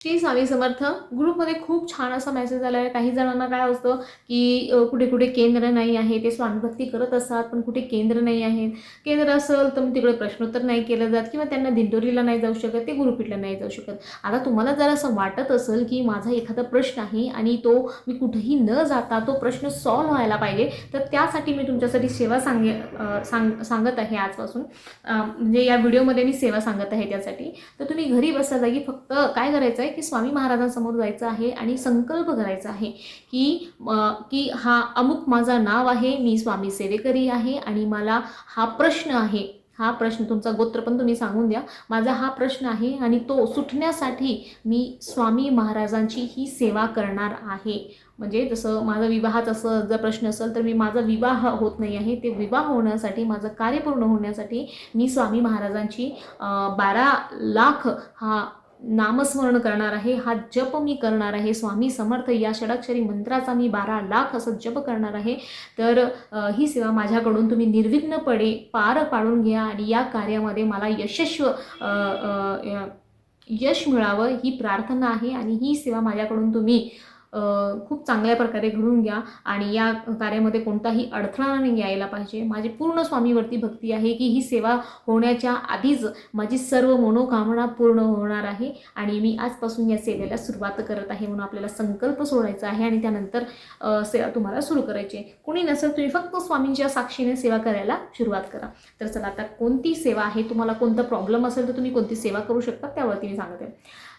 श्री स्वामी समर्थ ग्रुपमध्ये खूप छान असा मेसेज आला आहे काही जणांना काय असतं की कुठे कुठे केंद्र नाही आहे ते स्वामीभक्ती करत असतात पण कुठे केंद्र नाही आहेत केंद्र असेल तर मग तिकडे प्रश्नोत्तर नाही केलं जात किंवा त्यांना दिंडोरीला नाही जाऊ शकत ते गुरुपीठला नाही जाऊ शकत. आता तुम्हाला जर असं वाटत असेल की माझा एखादा प्रश्न आहे आणि तो मी कुठेही न जाता तो प्रश्न सॉल्व्ह व्हायला पाहिजे तर त्यासाठी मी तुमच्यासाठी सेवा सांगे सांग सांगत आहे आजपासून. म्हणजे या व्हिडिओमध्ये मी सेवा सांगत आहे त्यासाठी. तर तुम्ही घरी बसल्या जागी फक्त काय करायचं आहे की स्वामी महाराजांसमोर जायचं आहे आणि संकल्प करायचा आहे की की हा अमुक माझा नाव आहे मी स्वामी सेवेकरी आहे आणि मला हा प्रश्न आहे. हा प्रश्न तुमचा गोत्र पण तुम्ही सांगून द्या. माझा हा प्रश्न आहे आणि तो सुटण्यासाठी मी स्वामी महाराजांची ही सेवा करणार आहे. म्हणजे जसं माझा विवाहाचा असं जर प्रश्न असेल तर मी माझा विवाह होत नाही आहे. ते विवाह होण्यासाठी माझं कार्य पूर्ण होण्यासाठी मी स्वामी महाराजांची बारा लाख हा नामस्मरण करणार आहे हा जप मी करणार आहे. स्वामी समर्थ या षडाक्षरी मंत्राचा मी बारा लाख असं जप करणार आहे. तर ही सेवा माझ्याकडून तुम्ही निर्विघ्नपणे पार पाडून घ्या आणि या कार्यामध्ये मला यशस्व यश मिळावं ही प्रार्थना आहे आणि ही सेवा माझ्याकडून तुम्ही खूप चांगल्या प्रकारे घडून घ्या आणि या कार्यामध्ये कोणताही अडथळा नाही यायला पाहिजे. माझी पूर्ण स्वामीवरती भक्ती आहे की ही सेवा होण्याच्या आधीच माझी सर्व मनोकामना पूर्ण होणार आहे आणि मी आजपासून या सेवेला सुरुवात करत आहे म्हणून आपल्याला संकल्प सोडायचा आहे आणि त्यानंतर सेवा तुम्हाला सुरू करायची आहे. कोणी नसेल तुम्ही फक्त स्वामींच्या साक्षीने सेवा करायला सुरुवात करा. तर चला आता कोणती सेवा आहे तुम्हाला कोणता प्रॉब्लेम असेल तर तुम्ही कोणती सेवा करू शकता त्यावरती मी सांगते.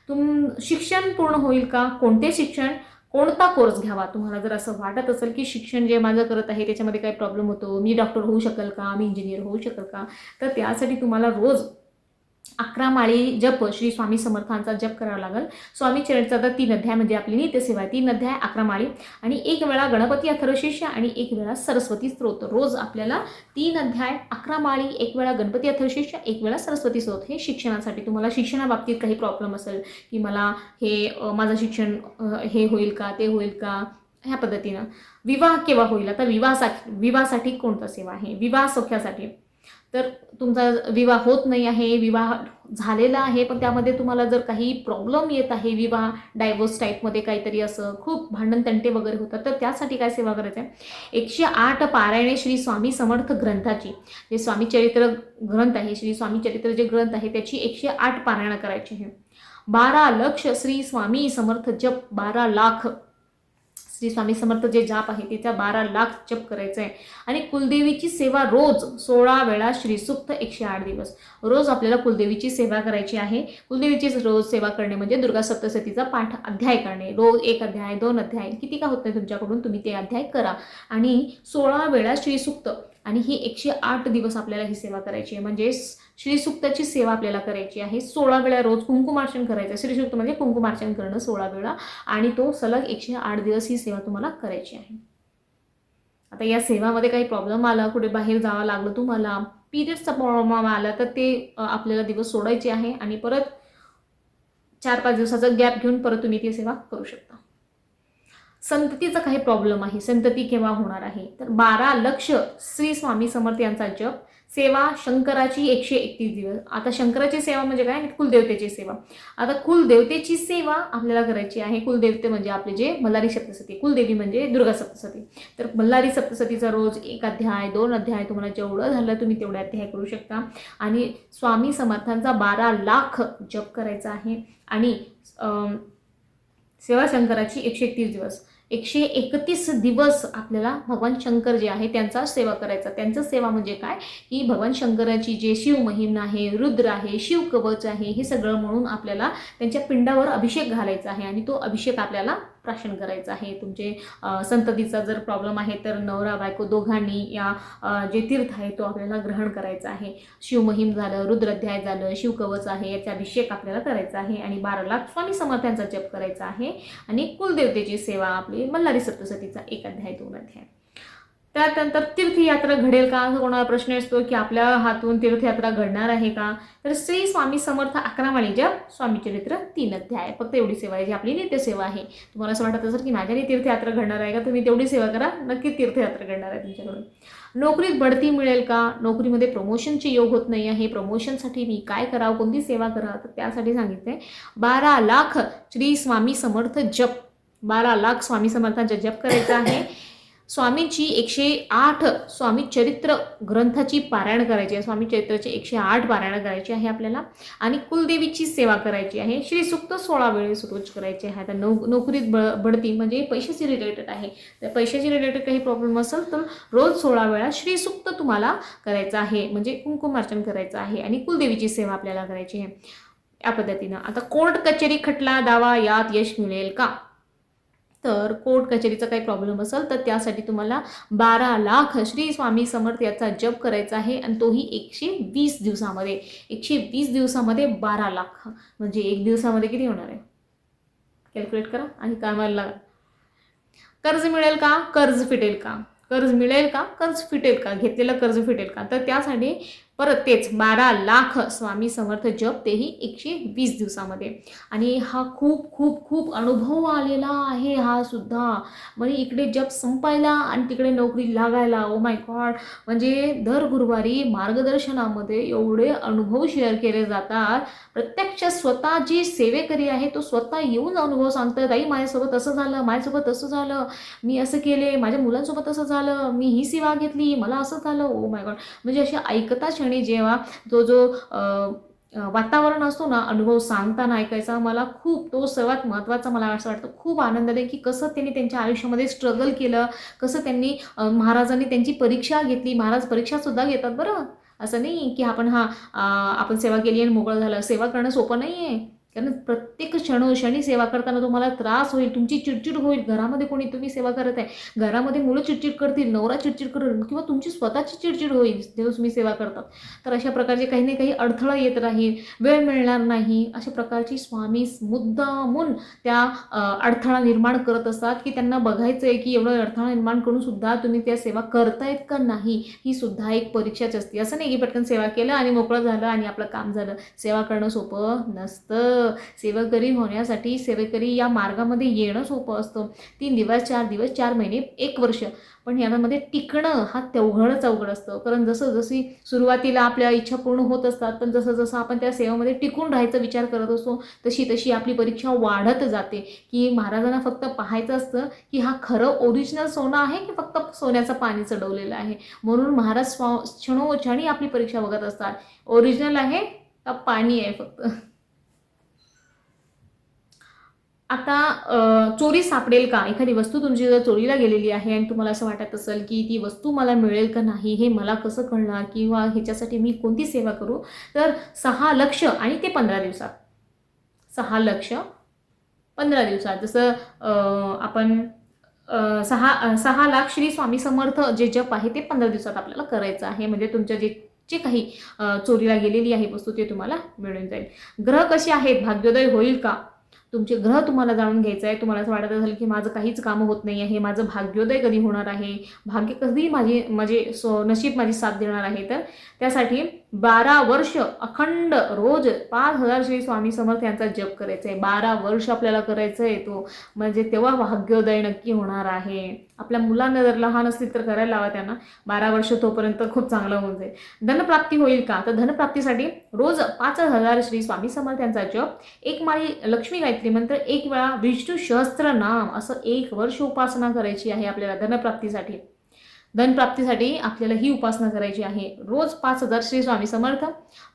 तुम शिक्षण पूर्ण होईल का? कोणते शिक्षण? कोणता कोर्स घ्यावा? तुम्हाला जर असं वाटत असेल की शिक्षण जे माझं करत आहे त्याच्यामध्ये काही प्रॉब्लेम होतो मी डॉक्टर होऊ शकेल का? मी इंजिनियर होऊ शकेल का? तर त्यासाठी तुम्हाला रोज अकरा माळी जप श्री स्वामी समर्थांचा जप करावा लागेल. स्वामी चरणचा तर तीन अध्याय म्हणजे आपली नित्यसेवा आहे. तीन अध्याय अकरा माळी. आणि एक वेळा गणपती अथर्वशिष्य आणि एक वेळा सरस्वती स्त्रोत रोज आपल्याला तीन अध्याय अकरा माळी एक वेळा गणपती अथर्वशिष्य एक वेळा सरस्वती स्त्रोत हे शिक्षणासाठी. तुम्हाला शिक्षणाबाबतीत काही प्रॉब्लेम असेल की मला हे माझं शिक्षण हे होईल का ते होईल का? ह्या पद्धतीनं. विवाह केव्हा होईल? आता विवाहासाठी विवाहासाठी कोणता सेवा आहे? विवाह सौख्यासाठी. तर तुमचा विवाह होत नाही आहे विवाह झालेला आहे पण त्यामध्ये तुम्हाला जर काही प्रॉब्लेम येत आहे विवाह डायव्होर्स टाईपमध्ये काहीतरी असं खूप भांडण तंटे वगैरे होतात तर त्यासाठी काय सेवा करायचं आहे? एकशे आठ पारायणे श्री स्वामी समर्थ ग्रंथाची जे स्वामी चरित्र ग्रंथ आहे श्री स्वामी चरित्र जे ग्रंथ आहे त्याची एकशे आठ पारायणं करायची आहे. बारा लक्ष श्री स्वामी समर्थ जप बारा लाख श्री स्वामी समर्थ जे जाप आहे त्याचा बारा लाख जप करायचा आहे आणि कुलदेवीची सेवा रोज सोळा वेळा श्रीसुक्त एकशे आठ दिवस. रोज आपल्याला कुलदेवीची सेवा करायची आहे. कुलदेवीची रोज सेवा करणे म्हणजे दुर्गा सप्तशतीचा पाठ अध्याय करणे. रोज एक अध्याय दोन अध्याय किती का होत नाही तुमच्याकडून तुम्ही ते अध्याय करा. आणि सोळा वेळा श्रीसुक्त आणि ही एकशे आठ दिवस आपल्याला ही सेवा करायची आहे. म्हणजे श्रीसुक्ताची सेवा आपल्याला करायची आहे. सोळा वेळा रोज कुंकुमार्चन करायचं आहे. श्रीसुक्त म्हणजे कुंकुमार्चन करणं सोळा वेळा. आणि तो सलग एकशे आठ दिवस ही सेवा तुम्हाला करायची आहे. आता या सेवामध्ये काही प्रॉब्लेम आला कुठे बाहेर जावं लागलं तुम्हाला पिरियड्सचा प्रॉब्लेम आला तर ते आपल्याला दिवस सोडायचे आहे. आणि परत चार पाच दिवसाचा गॅप घेऊन परत तुम्ही ती सेवा करू शकता. संततीचा काही प्रॉब्लेम आहे संतती केव्हा होणार आहे? तर बारा लक्ष श्री स्वामी समर्थ यांचा जप सेवा शंकराची एकशे एकतीस दिवस. आता शंकराची सेवा म्हणजे काय? कुलदेवतेची सेवा. आता कुलदेवतेची सेवा आपल्याला करायची आहे. कुलदेवते म्हणजे आपले जे मल्हारी सप्तसती. कुलदेवी म्हणजे दुर्गा सप्तसती. तर मल्हारी सप्तसतीचा रोज एक अध्याय दोन अध्याय तुम्हाला जेवढं झालं तुम्ही तेवढे अध्याय करू शकता. आणि स्वामी समर्थांचा बारा लाख जप करायचा आहे. आणि सेवा शंकराची एकशे एकतीस दिवस. एकशे एकतीस दिवस आपल्याला भगवान शंकर जे आहे त्यांचा सेवा करायचा. त्यांचं सेवा म्हणजे काय? की भगवान शंकराची जे शिव महिम आहे रुद्र आहे शिव कवच आहे हे सगळं म्हणून आपल्याला त्यांच्या पिंडावर अभिषेक घालायचा आहे आणि तो अभिषेक आपल्याला प्राशन करायचं आहे. तुमचे संततीचा जर प्रॉब्लेम आहे तर नवरा बायको दोघांनी या जे तीर्थ आहे तो आपल्याला ग्रहण करायचा आहे. शिवमहिम झालं रुद्राध्याय झालं शिवकवच आहे याचा अभिषेक आपल्याला करायचा आहे आणि बारा लाख स्वामी समर्थांचा जप करायचा आहे. आणि कुलदेवतेची सेवा आपली मल्हारी सप्तसतीचा एक अध्याय दोन अध्याय. त्यानंतर तीर्थयात्रा घडेल का? कोणाला प्रश्न असतो की आपल्या हातून तीर्थयात्रा घडणार आहे का? तर श्री स्वामी समर्थ अकरामाळी जप स्वामी चरित्र तीन अध्याय. फक्त एवढी सेवा आहे जी आपली नित्यसेवा आहे. तुम्हाला असं वाटत असेल की माझ्याने तीर्थयात्रा घडणार आहे का? तुम्ही तेवढी सेवा करा. नक्की तीर्थयात्रा घडणार आहे तुमच्याकडून. नोकरीत बढती मिळेल का? नोकरीमध्ये प्रमोशनचे योग होत नाही आहे. प्रमोशनसाठी मी काय करावं? कोणती सेवा करा तर त्यासाठी सांगितलं बारा लाख श्री स्वामी समर्थ जप. बारा लाख स्वामी समर्थांचा जप करायचा आहे. स्वामींची एकशे आठ स्वामी चरित्र ग्रंथाची पारायण करायची आहे. स्वामी चरित्राचे एकशे आठ पारायण करायची आहे आपल्याला. आणि कुलदेवीची सेवा करायची आहे. श्री सुक्त सोळा वेळेस रोज करायचे आहे. आता नो नोकरीत ब बढती म्हणजे पैशाची रिलेटेड आहे. तर पैशाची रिलेटेड काही प्रॉब्लेम असेल तर रोज सोळा वेळा श्री सुक्त तुम्हाला करायचं आहे. म्हणजे कुंकुमार्चन करायचं आहे. आणि कुलदेवीची सेवा आपल्याला करायची आहे. या पद्धतीनं. आता कोर्ट कचेरी खटला दावा यात यश मिळेल का? तर कोर्ट कचेरीचा काही प्रॉब्लेम असेल तर त्यासाठी तुम्हाला बारा लाख श्री स्वामी समर्थ याचा जप करायचा आहे आणि तोही एकशे वीस दिवसामध्ये. एकशे वीस दिवसामध्ये बारा लाख. म्हणजे एक दिवसामध्ये किती होणार आहे? कॅल्क्युलेट करा. आणि कामाला लागा कर्ज मिळेल का? कर्ज फिटेल का? कर्ज मिळेल का? कर्ज फिटेल का? घेतलेलं कर्ज फिटेल का? तर त्यासाठी परत तेच बारा लाख स्वामी समर्थ जप तेही एकशे वीस दिवसामध्ये. आणि हा खूप खूप खूप अनुभव आलेला आहे हा सुद्धा. म्हणजे इकडे जप संपायला आणि तिकडे नोकरी लागायला ओ माय गॉड म्हणजे दर गुरुवारी मार्गदर्शनामध्ये एवढे अनुभव शेअर केले जातात. प्रत्यक्ष स्वतः जी सेवेकरी आहे तो स्वतः येऊन अनुभव सांगतात ताई माझ्यासोबत असं झालं माझ्यासोबत असं झालं मी असं केले माझ्या मुलांसोबत असं झालं मी ही सेवा घेतली मला असं झालं. ओ माय गॉड म्हणजे असे ऐकताच क्षणी जेव्हा तो जो वातावरण असतो ना अनुभव सांगताना ऐकायचा मला खूप तो सर्वात महत्त्वाचा मला असं वाटतं खूप आनंद आहे की कसं त्यांनी त्यांच्या आयुष्यामध्ये स्ट्रगल केलं कसं त्यांनी महाराजांनी त्यांची परीक्षा घेतली महाराज परीक्षासुद्धा घेतात बरं. असं नाही की आपण हा आपण सेवा केली आणि मोकळं झालं सेवा करणं सोपं नाही आहे कारण प्रत्येक क्षणोक्षणी सेवा करताना तुम्हाला त्रास होईल तुमची चिडचिड होईल. घरामध्ये कोणी तुम्ही सेवा करत आहे. घरामध्ये मुलं चिडचिड करतील नवरा चिडचिड करेल किंवा तुमची स्वतःची चिडचिड होईल जेव्हा तुम्ही सेवा करतात तर अशा प्रकारचे काही ना काही अडथळा येत राहील. वेळ मिळणार नाही. अशा प्रकारची स्वामी मुद्दामून त्या अडथळा निर्माण करत असतात की त्यांना बघायचं आहे की एवढं अडथळा निर्माण करून सुद्धा तुम्ही त्या सेवा करतायत का नाही ही सुद्धा एक परीक्षाच असते. असं नाही की पटकन सेवा केलं आणि मोकळं झालं आणि आपलं काम झालं. सेवा करणं सोपं नसतं. सेवेकरी होण्यासाठी सेवेकरी या मार्गामध्ये येणं सोपं असतं. तीन दिवस चार दिवस चार महिने एक वर्ष. पण यामध्ये टिकणं हा तेवढंच अवघड असतं. कारण जसं जशी सुरुवातीला आपल्या इच्छा पूर्ण होत असतात पण जसं जसं आपण त्या सेवेमध्ये टिकून राहायचा विचार करत असतो तशी तशी आपली परीक्षा वाढत जाते. की महाराजांना फक्त पाहायचं असतं की हा खरं ओरिजिनल सोनं आहे की फक्त सोन्याचं पाणी चढवलेलं आहे? म्हणून महाराज स्वा क्षणोक्षणी आपली परीक्षा बघत असतात. ओरिजिनल आहे का पाणी आहे फक्त? आता चोरी सापडेल का? एखादी वस्तू तुमची जर चोरीला गेलेली आहे आणि तुम्हाला असं वाटत असेल की ती वस्तू मला मिळेल का नाही हे मला कसं कळणार? किंवा ह्याच्यासाठी मी कोणती सेवा करू? तर सहा लक्ष आणि ते पंधरा दिवसात. सहा लक्ष पंधरा दिवसात. जसं आपण सहा सहा लाख श्री स्वामी समर्थ जे जप आहे ते पंधरा दिवसात आपल्याला करायचं आहे. म्हणजे तुमच्या जे जे काही चोरीला गेलेली आहे वस्तू ते तुम्हाला मिळून जाईल. ग्रह कसे आहेत? भाग्योदय होईल का? तुमचे ग्रह तुम्हाला जाणून घ्यायचं आहे. तुम्हाला असं वाटत असेल की माझं काहीच कामं होत नाही आहे. माझं भाग्योदय कधी होणार आहे? भाग्य कधी माझी माझे सो नशीब माझी साथ देणार आहे. तर त्यासाठी बारा वर्ष अखंड रोज पाच हजार श्री स्वामी समर्थ यांचा जप करायचा आहे बारा वर्ष आपल्याला करायचं आहे तो. म्हणजे तेव्हा भाग्योदय नक्की होणार आहे. आपल्या मुलांना जर लहान असतील तर करायला लावा त्यांना. बारा वर्ष तोपर्यंत खूप चांगलं होऊन जाईल. धनप्राप्ती होईल का? तर धनप्राप्तीसाठी रोज पाच हजार श्री स्वामी समर्थ यांचा जप एक माळी लक्ष्मी गायत्री मंत्र एक वेळा विष्णू सहस्त्र नाम असं एक वर्ष उपासना करायची आहे आपल्याला धनप्राप्तीसाठी. धनप्राप्तीसाठी आपल्याला ही उपासना करायची आहे. रोज पाच हजार श्री स्वामी समर्थ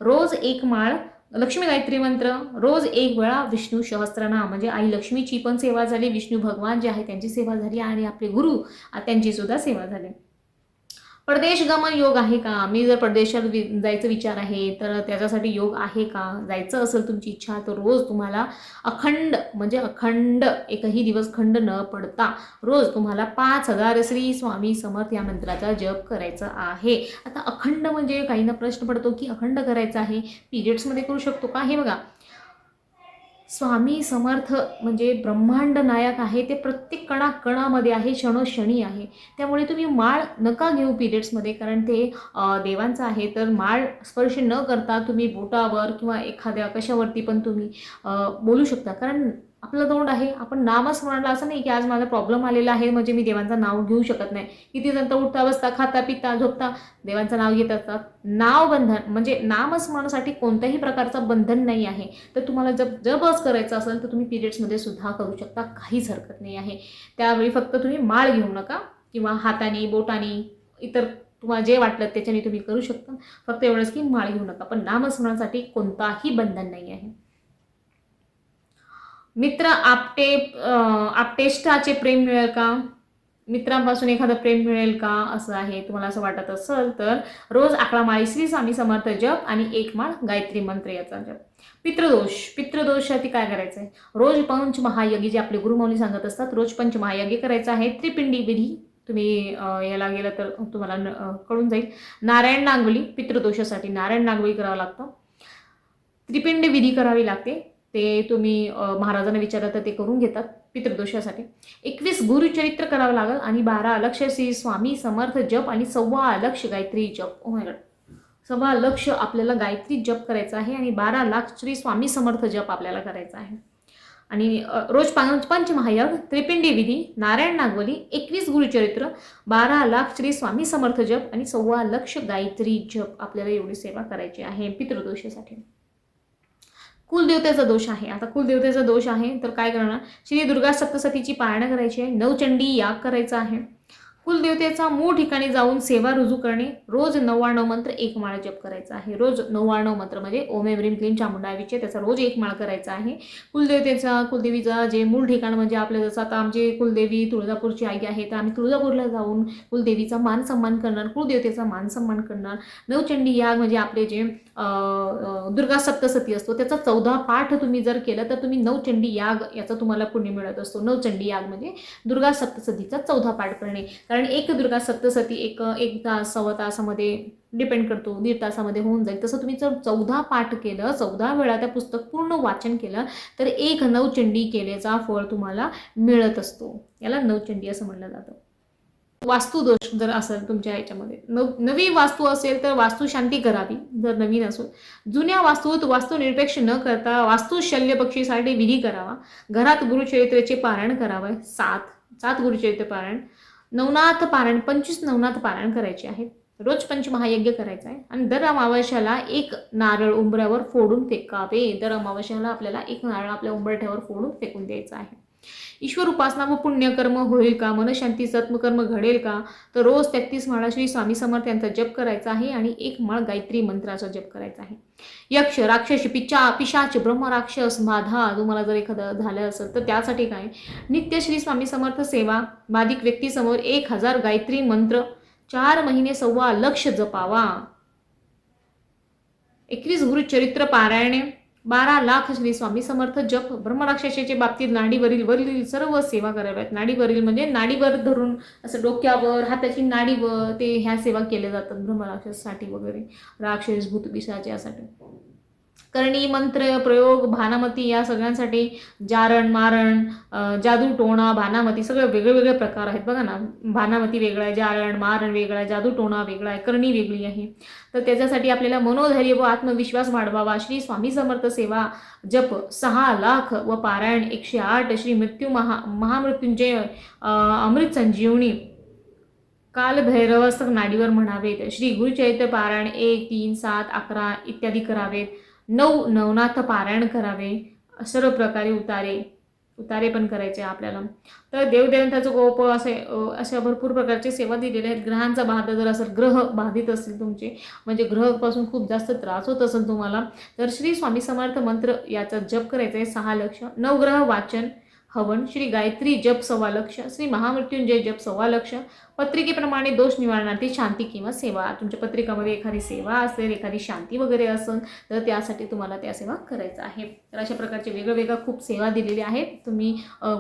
रोज एक माळ लक्ष्मी गायत्री मंत्र रोज एक वेळा विष्णू सहस्त्रनाम म्हणजे आई लक्ष्मीची पण सेवा झाली विष्णू भगवान जे आहे त्यांची सेवा झाली आणि आपले गुरु त्यांची सुद्धा सेवा झाली. परदेश गमन योग आहे का? मी जर परदेशात वि जायचं विचार आहे तर त्याच्यासाठी योग आहे का? जायचं असेल तुमची इच्छा तर रोज तुम्हाला अखंड म्हणजे अखंड एकही दिवस खंड न पडता रोज तुम्हाला पाच हजार श्री स्वामी समर्थ या मंत्राचा जप करायचा आहे. आता अखंड म्हणजे काहींना प्रश्न पडतो की अखंड करायचा आहे? पिरियड्समध्ये करू शकतो का? हे बघा. स्वामी समर्थ म्हणजे ब्रह्मांड नायक आहे ते प्रत्येक कणा कणामध्ये आहे क्षणोक्षणी आहे. त्यामुळे तुम्ही माळ नका घेऊ पिरियड्समध्ये कारण ते देवांचं आहे. तर माळ स्पर्श न करता तुम्ही बोटावर किंवा एखाद्या कशावरती पण तुम्ही बोलू शकता. कारण आपलं तोंड आहे. आपण नामस्मरणाला असं नाही की आज माझा प्रॉब्लेम आलेला आहे म्हणजे मी देवांचं नाव घेऊ शकत नाही. किती जण तर उठता बसता खाता पिता झोपता देवांचं नाव घेत असतात. नाव बंधन म्हणजे नामस्मरणासाठी कोणत्याही प्रकारचं बंधन नाही आहे. तर तुम्हाला जब जबच करायचं असेल तर तुम्ही पिरियड्समध्ये सुद्धा करू शकता. काहीच हरकत नाही आहे. त्यावेळी फक्त तुम्ही माळ घेऊ नका किंवा हाताने बोटाने इतर तुम्हाला जे वाटलं त्याच्याने तुम्ही करू शकता. फक्त एवढंच की माळ घेऊ नका. पण नामस्मरणासाठी कोणताही बंधन नाही आहे. मित्र आपटे आपटेष्टाचे प्रेम मिळेल का? मित्रांपासून एखादं प्रेम मिळेल का? असं आहे तुम्हाला असं वाटत असेल तर रोज आकडा माळी श्री स्वामी समर्थ जप आणि एक माळ गायत्री मंत्र याचा जप. पितृदोष पितृदोषासाठी काय करायचं आहे रोज पंच महायज्ञ जे आपले गुरुमौली सांगत असतात रोज पंच महायज्ञ करायचं आहे. त्रिपिंडी विधी तुम्ही याला गेलं तर तुम्हाला न- कळून जाईल. नारायण नांगोली पितृदोषासाठी नारायण नांगवली करावं लागतं. त्रिपिंडी विधी करावी लागते. ते तुम्ही महाराजांना विचारलं तर ते करून घेतात पितृदोषासाठी. एकवीस गुरुचरित्र करावं लागेल आणि बारा अलक्ष श्री स्वामी समर्थ जप आणि सव्वा अलक्ष गायत्री जप. Oh ओ सव्वा लक्ष आपल्याला गायत्री जप करायचा आहे आणि बारा लाख श्री स्वामी समर्थ जप आपल्याला करायचा आहे. आणि रोज रोज पंच पंचमहायग त्रिपिंडी विधी नारायण नागवली एकवीस गुरुचरित्र बारा लाख श्री स्वामी समर्थ जप आणि सव्वा लक्ष गायत्री जप आपल्याला एवढी सेवा करायची आहे पितृदोषासाठी. कुलदेवतेचा दोष आहे. आता कुलदेवतेचा दोष आहे तर काय करणार? श्री दुर्गा सप्तसतीची पाळणा करायची आहे. नवचंडी याग करायचा आहे. कुलदेवतेचा मूळ ठिकाणी जाऊन सेवा रुजू करणे रोज नव्वाण्णव मंत्र एक माळ जप करायचा आहे. रोज नव्वाण्णव मंत्र म्हणजे ओम एव्रीम क्लीम चामुंडावीचे त्याचा रोज एक माळ करायचा आहे. कुलदेवतेचा कुलदेवीचा जे मूळ ठिकाण म्हणजे आपलं जसं आता आमची कुलदेवी तुळजापूरची आई आहे तर आम्ही तुळजापूरला जाऊन कुलदेवीचा मान सन्मान करणार कुलदेवतेचा मान सन्मान करणार. नवचंडी याग म्हणजे आपले जे दुर्गा सप्तसती असतो त्याचा चौदा पाठ तुम्ही जर केलं तर तुम्ही नवचंडी याग याचा तुम्हाला पुण्य मिळत असतो. नवचंडी याग म्हणजे दुर्गा सप्तसतीचा चौदा पाठ करणे कारण एक दुर्गा सप्तसती एक एक तास सव्वा तासामध्ये डिपेंड करतो दीड तासामध्ये होऊन जाईल. तसं तुम्ही जर चौदा पाठ केलं चौदा वेळा त्या पुस्तक पूर्ण वाचन केलं तर एक नवचंडी केल्याचा फळ तुम्हाला मिळत असतो. याला नवचंडी असं म्हणलं जातं. वास्तुदोष जर असेल तुमच्या याच्यामध्ये नव नवी वास्तू असेल तर वास्तू शांती करावी जर नवीन असेल. जुन्या वास्तूत वास्तू निरपेक्ष न करता वास्तुशल्यपक्षीसाठी विधी करावा. घरात गुरुचरित्रेचे पारायण करावे. सात सात गुरुचरित्र पारायण. नवनाथ पारायण पंचवीस नवनाथ पारायण करायचे आहेत. रोज पंचमहायज्ञ करायचा आहे. आणि दर अमावस्याला एक नारळ उंबऱ्यावर फोडून फेकावे. दर अमावस्याला आपल्याला एक नारळ आपल्या उंबरठ्यावर फोडून फेकून द्यायचा आहे. ईश्वर उपासना व पुण्यकर्म होईल का? मनशांती सत्मकर्म घडेल का? तर रोज तेहतीस माळा श्री स्वामी समर्थ यांचा जप करायचा आहे आणि एक माळ गायत्री मंत्राचा जप करायचा आहे. यक्ष राक्षस पिचा पिशाच ब्रह्मराक्षस बाधा तुम्हाला जर एखादं झालं असेल तर त्यासाठी काय? नित्य श्री स्वामी समर्थ सेवा बाधिक व्यक्तीसमोर एक हजार गायत्री मंत्र चार महिने सव्वा लक्ष जपावा. एकवीस गुरुचरित्र पारायणे बारा लाख श्री स्वामी समर्थ जप. ब्रह्मराक्षसाच्या बाबतीत नाडीवरील वरील सर्व सेवा कराव्यात. नाडीवरील म्हणजे नाडीवर धरून असं डोक्यावर हाताची नाडीवर ते ह्या सेवा केल्या जातात ब्रह्मराक्षससाठी वगैरे. राक्षस भूत करणी मंत्र प्रयोग भानामती या सगळ्यांसाठी जारण मारण जादू टोणा भानामती सगळे वेगळे वेगळे प्रकार आहेत. बघा ना भानामती वेगळा आहे जारण मारण वेगळा आहे जादू टोणा वेगळा आहे करणी वेगळी आहे. तर त्याच्यासाठी आपल्याला मनोधैर्य व आत्मविश्वास वाढवावा. श्री स्वामी समर्थ सेवा जप सहा लाख व पारायण एकशे आठ श्री मृत्यू महा महामृत्युंजय अमृत संजीवनी कालभैरवस्तक नाडीवर म्हणावेत. श्री गुरुचैत्य पारायण एक तीन सात अकरा इत्यादी करावेत. नऊ नवनाथ पारायण करावे सर्व प्रकारे उतारे उतारे पण करायचे आपल्याला. तर देवदेवताचं गोप असे अशा भरपूर प्रकारचे सेवा दिलेल्या आहेत. ग्रहांचा बाधा जर असेल ग्रह बाधित असतील तुमचे म्हणजे ग्रहपासून खूप जास्त त्रास होत असेल तुम्हाला तर श्री स्वामी समर्थ मंत्र याचा जप करायचा आहे सहा लक्ष. नवग्रह वाचन हवन श्री गायत्री जप सव्वा लक्ष श्री महामृत्युंजय जप सव्वा लक्ष पत्रिकेप्रमाणे दोष निवारणार्थी शांती किंवा सेवा. तुमच्या पत्रिकामध्ये एखादी सेवा असेल एखादी शांती वगैरे असेल तर त्यासाठी तुम्हाला त्या सेवा करायचं आहे तर अशा प्रकारचे वेगळ्या खूप सेवा दिलेल्या आहेत. तुम्ही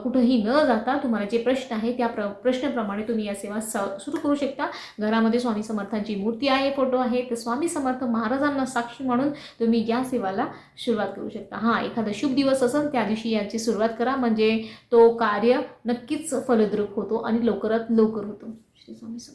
कुठंही न जाता तुम्हाला जे प्रश्न आहे त्या प्र प्रश्नाप्रमाणे तुम्ही या सेवा स सुरू करू शकता. घरामध्ये स्वामी समर्थांची मूर्ती आहे फोटो आहे तर स्वामी समर्थ महाराजांना साक्षी म्हणून तुम्ही या सेवाला सुरुवात करू शकता. हां एखादा शुभ दिवस असेल त्या दिवशी याची सुरुवात करा. म्हणजे तो कार्य नक्कीच फलद्रूप होतो आणि लवकरात लवकर होतो. Jeśli z Wami są